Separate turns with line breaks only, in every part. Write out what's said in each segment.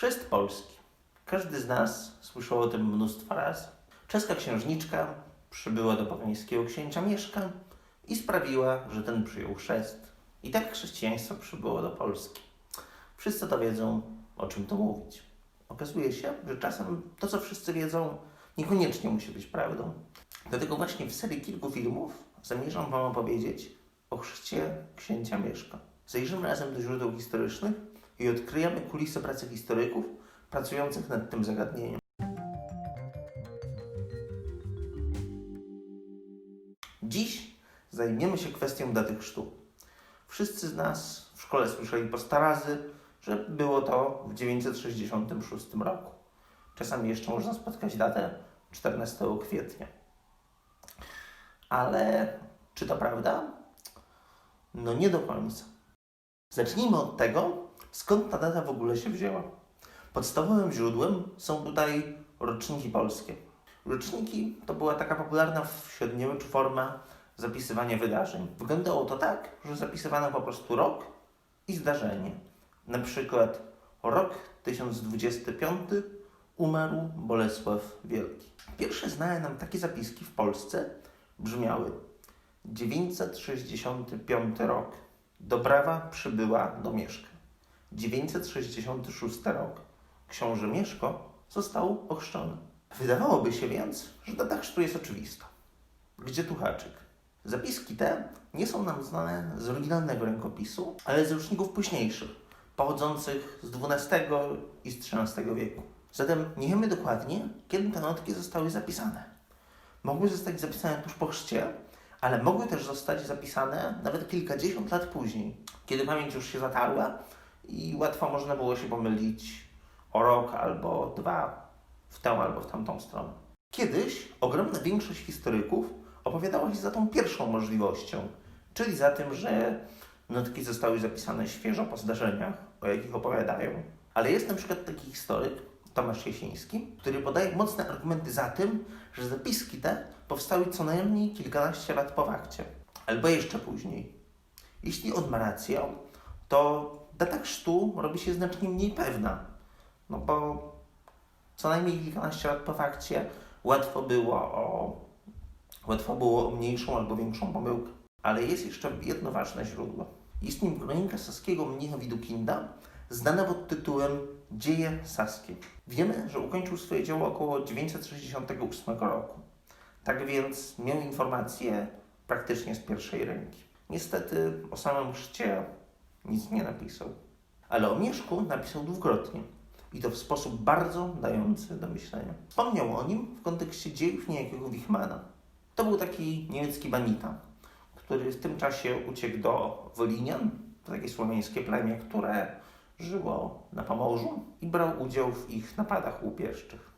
Chrzest Polski. Każdy z nas słyszał o tym mnóstwo razy. Czeska księżniczka przybyła do pogańskiego księcia Mieszka i sprawiła, że ten przyjął chrzest. I tak chrześcijaństwo przybyło do Polski. Wszyscy to wiedzą, o czym tu mówić. Okazuje się, że czasem to, co wszyscy wiedzą, niekoniecznie musi być prawdą. Dlatego właśnie w serii kilku filmów zamierzam Wam opowiedzieć o chrzcie księcia Mieszka. Zajrzymy razem do źródeł historycznych i odkryjemy kulisy pracy historyków pracujących nad tym zagadnieniem. Dziś zajmiemy się kwestią daty chrztu. Wszyscy z nas w szkole słyszeli po sta razy, że było to w 966 roku. Czasami jeszcze można spotkać datę 14 kwietnia. Ale czy to prawda? No nie do końca. Zacznijmy od tego, skąd ta data w ogóle się wzięła. Podstawowym źródłem są tutaj roczniki polskie. Roczniki to była taka popularna w średniowieczu forma zapisywania wydarzeń. Wyglądało to tak, że zapisywano po prostu rok i zdarzenie. Na przykład rok 1025 umarł Bolesław Wielki. Pierwsze znane nam takie zapiski w Polsce brzmiały 965 rok. Dobrawa przybyła do Mieszka. 966 rok. Książę Mieszko został ochrzczony. Wydawałoby się więc, że data chrztu jest oczywista. Gdzie tu haczyk? Zapiski te nie są nam znane z oryginalnego rękopisu, ale z roczników późniejszych, pochodzących z XII i XIII wieku. Zatem nie wiemy dokładnie, kiedy te notki zostały zapisane. Mogły zostać zapisane tuż po chrzcie, ale mogły też zostać zapisane nawet kilkadziesiąt lat później, kiedy pamięć już się zatarła i łatwo można było się pomylić o rok albo dwa w tę albo w tamtą stronę. Kiedyś ogromna większość historyków opowiadała się za tą pierwszą możliwością, czyli za tym, że notki zostały zapisane świeżo po zdarzeniach, o jakich opowiadają. Ale jest na przykład taki historyk, Tomasz Jasiński, który podaje mocne argumenty za tym, że zapiski te powstały co najmniej kilkanaście lat po fakcie, albo jeszcze później. Jeśli on ma rację, to data chrztu robi się znacznie mniej pewna, no bo co najmniej kilkanaście lat po fakcie łatwo było o, łatwo było o mniejszą albo większą pomyłkę. Ale jest jeszcze jedno ważne źródło. Jest nim kronika saskiego mnicha Widukinda, znana pod tytułem Dzieje saskie. Wiemy, że ukończył swoje dzieło około 968 roku. Tak więc miał informacje praktycznie z pierwszej ręki. Niestety o samym chrzcie nic nie napisał. Ale o Mieszku napisał dwukrotnie. I to w sposób bardzo dający do myślenia. Wspomniał o nim w kontekście dziejów niejakiego Wichmana. To był taki niemiecki banita, który w tym czasie uciekł do Wolinian, to takie słowiańskie plemię, które żyło na Pomorzu i brał udział w ich napadach łupieszczych.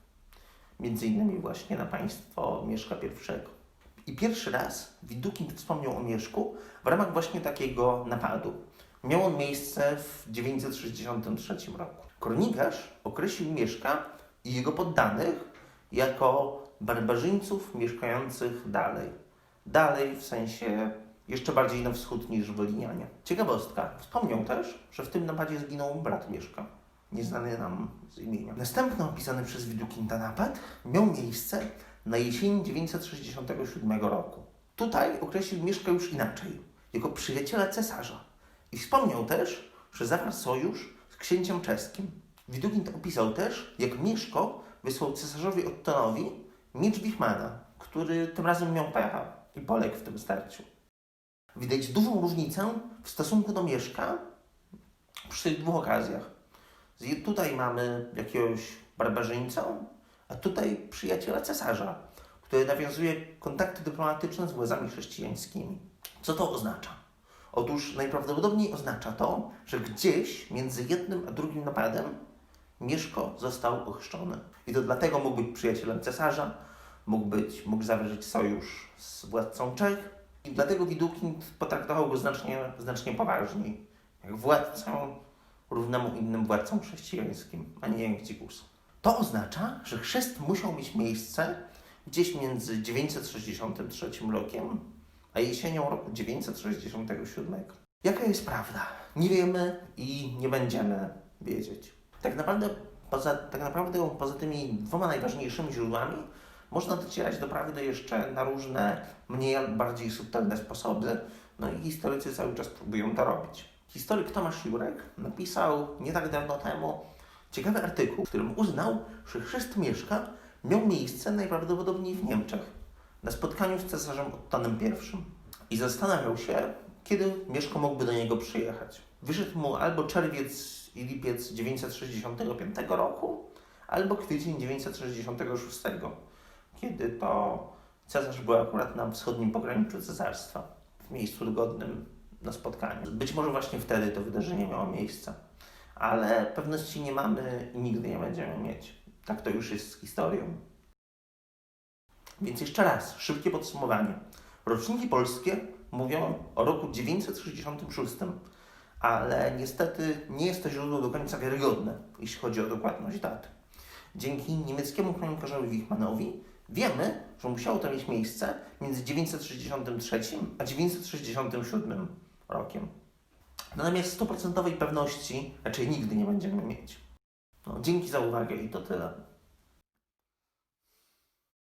Między innymi właśnie na państwo Mieszka I. I pierwszy raz Widukind wspomniał o Mieszku w ramach właśnie takiego napadu. Miał on miejsce w 963 roku. Kronikarz określił Mieszka i jego poddanych jako barbarzyńców mieszkających dalej. Dalej w sensie jeszcze bardziej na wschód niż Wolinianie. Ciekawostka. Wspomniał też, że w tym napadzie zginął brat Mieszka, nieznany nam z imienia. Następny opisany przez Widukinda napad miał miejsce na jesień 967 roku. Tutaj określił Mieszka już inaczej, jako przyjaciela cesarza. I wspomniał też, że zawarł sojusz z księciem czeskim. Widukind opisał też, jak Mieszko wysłał cesarzowi Ottonowi miecz Wichmana, który tym razem miał pecha i poległ w tym starciu. Widać dużą różnicę w stosunku do Mieszka przy tych dwóch okazjach. Tutaj mamy jakiegoś barbarzyńcę, a tutaj przyjaciela cesarza, który nawiązuje kontakty dyplomatyczne z władzami chrześcijańskimi. Co to oznacza? Otóż najprawdopodobniej oznacza to, że gdzieś między jednym a drugim napadem Mieszko został ochrzczony. I to dlatego mógł być przyjacielem cesarza, mógł, być, mógł zawrzeć sojusz z władcą Czech i dlatego Widukind potraktował go znacznie, znacznie poważniej, jak władcę równemu innym władcom chrześcijańskim, a nie jak dzikus. To oznacza, że chrzest musiał mieć miejsce gdzieś między 963 rokiem a jesienią roku 967. Jaka jest prawda? Nie wiemy i nie będziemy wiedzieć. Tak naprawdę poza, tak naprawdę poza tymi dwoma najważniejszymi źródłami można docierać doprawdy jeszcze na różne mniej lub bardziej subtelne sposoby, no i historycy cały czas próbują to robić. Historyk Tomasz Jurek napisał nie tak dawno temu ciekawy artykuł, w którym uznał, że chrzest Mieszka miał miejsce najprawdopodobniej w Niemczech na spotkaniu z cesarzem Ottonem I. I zastanawiał się, kiedy Mieszko mógłby do niego przyjechać. Wyszedł mu albo czerwiec i lipiec 965 roku, albo kwiecień 966, kiedy to cesarz był akurat na wschodnim pograniczu cesarstwa, w miejscu dogodnym na spotkaniu. Być może właśnie wtedy to wydarzenie miało miejsce, ale pewności nie mamy i nigdy nie będziemy mieć. Tak to już jest z historią. Więc jeszcze raz, szybkie podsumowanie. Roczniki polskie mówią o roku 966, ale niestety nie jest to źródło do końca wiarygodne, jeśli chodzi o dokładność daty. Dzięki niemieckiemu kronikarzowi Wichmanowi wiemy, że musiało to mieć miejsce między 963 a 967 rokiem. Natomiast stuprocentowej pewności raczej nigdy nie będziemy mieć. No, dzięki za uwagę i to tyle.